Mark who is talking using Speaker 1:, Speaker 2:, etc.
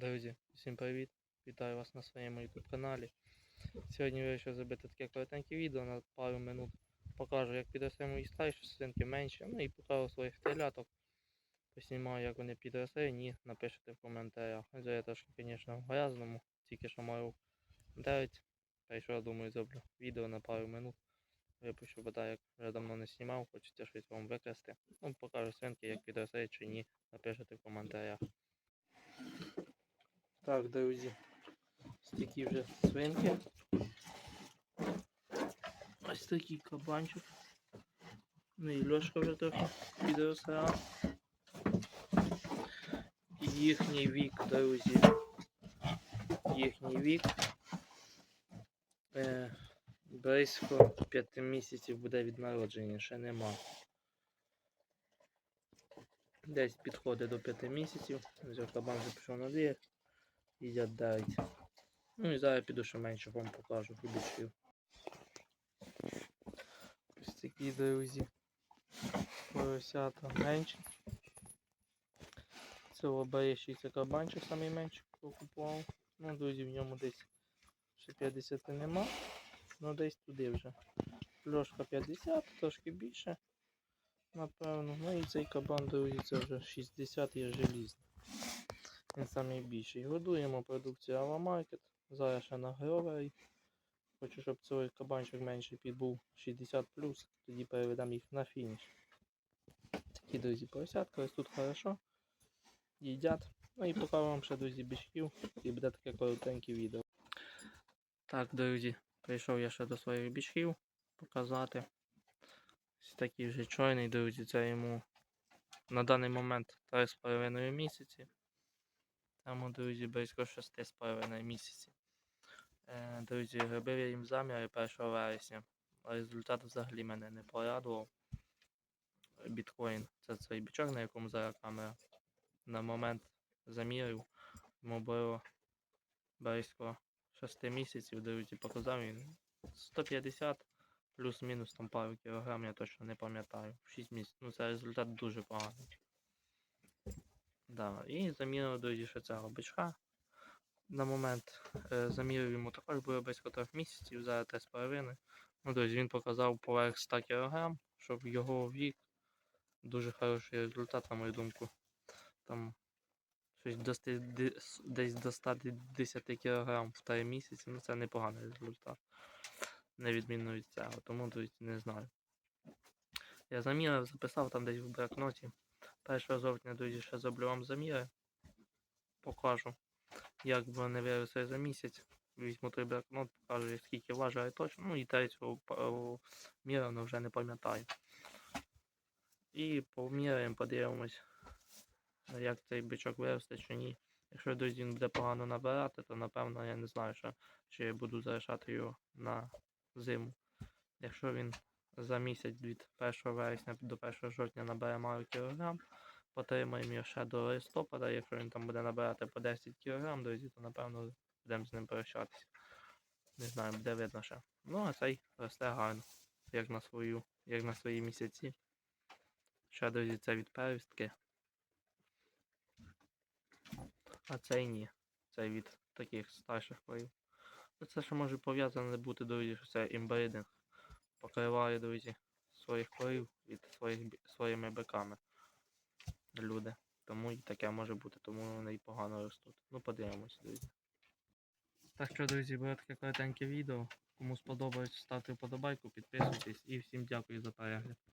Speaker 1: Друзі, всім привіт! Вітаю вас на своєму YouTube каналі. Сьогодні вирішив зробити таке коротеньке відео на пару минут. Покажу, як підросли мої старші свинки менші, ну і покажу своїх теляток. Поснімаю, як вони підросли, ні, напишете в коментарях. Адже я трошки, звісно, в грязному, тільки що маю 9. Та й думаю, зроблю відео на пару минут. Випущу, бо так як вже давно не знімав, хочеться щось вам викрасти. Ну, покажу свинки, як підросли чи ні, напишете в коментарях. Так, друзі, стільки вже свинки. Ось такий кабанчик. Ну і Льошка вже трохи підросла. Їхній вік, друзі. Їхній вік. Е, близько 5 місяців буде від народження, ще нема. Десь підходить до 5 місяців. Кабан вже пішов на двір. Їдять дають. Ну і зараз піду ще менше вам покажу хлібачків. Ось такі друзі. Поросята менші. Це обережчий це кабанчик самий менший, хто купував. Ну, друзі, в ньому десь ще 50 нема. Ну десь туди вже. Льошка 50, трошки більше. Напевно. Ну і цей кабан, друзі, це вже 60 є желізний. Він найбільший. Годуємо продукцію Авамаркет. Зараз ще на гровері. Хочу, щоб цей кабанчик менший підбув 60 тоді переведемо їх на фініш. Такі, друзі, поросятка, ось тут хорошо. Їдять. Ну і покажу вам ще, друзі, бичків і буде таке коротеньке відео. Так, друзі, прийшов я ще до своїх бичків показати. Ось такий вже чорний, друзі, це йому на даний момент 3,5 місяці. Тому, друзі, близько 6,5 місяців. Е, Друзі, робив я їм заміри 1 вересня. Результат взагалі мене не порадував. Біткоін це цей бічок, на якому зараз камера. На момент замірів йому було близько 6 місяців, друзі, показав він 150 плюс-мінус там пару кілограм, я точно не пам'ятаю. 6 місяців. Ну це результат дуже поганий. Да, і замірив, друзі, ще цього бичка. На момент е, замірив йому також було близько 3 місяців, зараз 3,5. Ну, друзі, він показав поверх 100 кг, щоб його вік дуже хороший результат, на мою думку. Там щось до, десь до 110 кг в 3 місяці, ну це непоганий результат. Не відмінно від цього, тому, друзі, не знаю. Я замірив, записав там десь в блокноті. 1 жовтня, друзі, ще зроблю вам заміри. Покажу, як вони виросли за місяць. Візьму той блокнот, покажу, скільки важає точно. Ну і третього міряно вже не пам'ятаю. І поміряємо, подивимось, як цей бичок виросте чи ні. Якщо, друзі, він буде погано набирати, то напевно я не знаю, що, чи я буду залишати його на зиму. Якщо він за місяць від 1 вересня до 1 жовтня набере мало кілограм, потримаємо його ще до листопада. Якщо він там буде набирати по 10 кг, друзі, то напевно будемо з ним прощатися. Не знаю, буде видно ще. Ну, а цей росте гарно, як на свою, як на свої місяці. Ще, друзі, це від первістки. А цей ні. Цей від таких старших. Ну, Це ще може пов'язане бути, друзі, що це імбридинг. Покриває, друзі, своїх корів від своїх, своїми биками. Люди. Тому і таке може бути, тому вони і погано ростуть. Ну, подивимось, друзі. Так що, друзі, було таке коротеньке відео. Кому сподобається, ставте вподобайку, підписуйтесь і всім дякую за перегляд.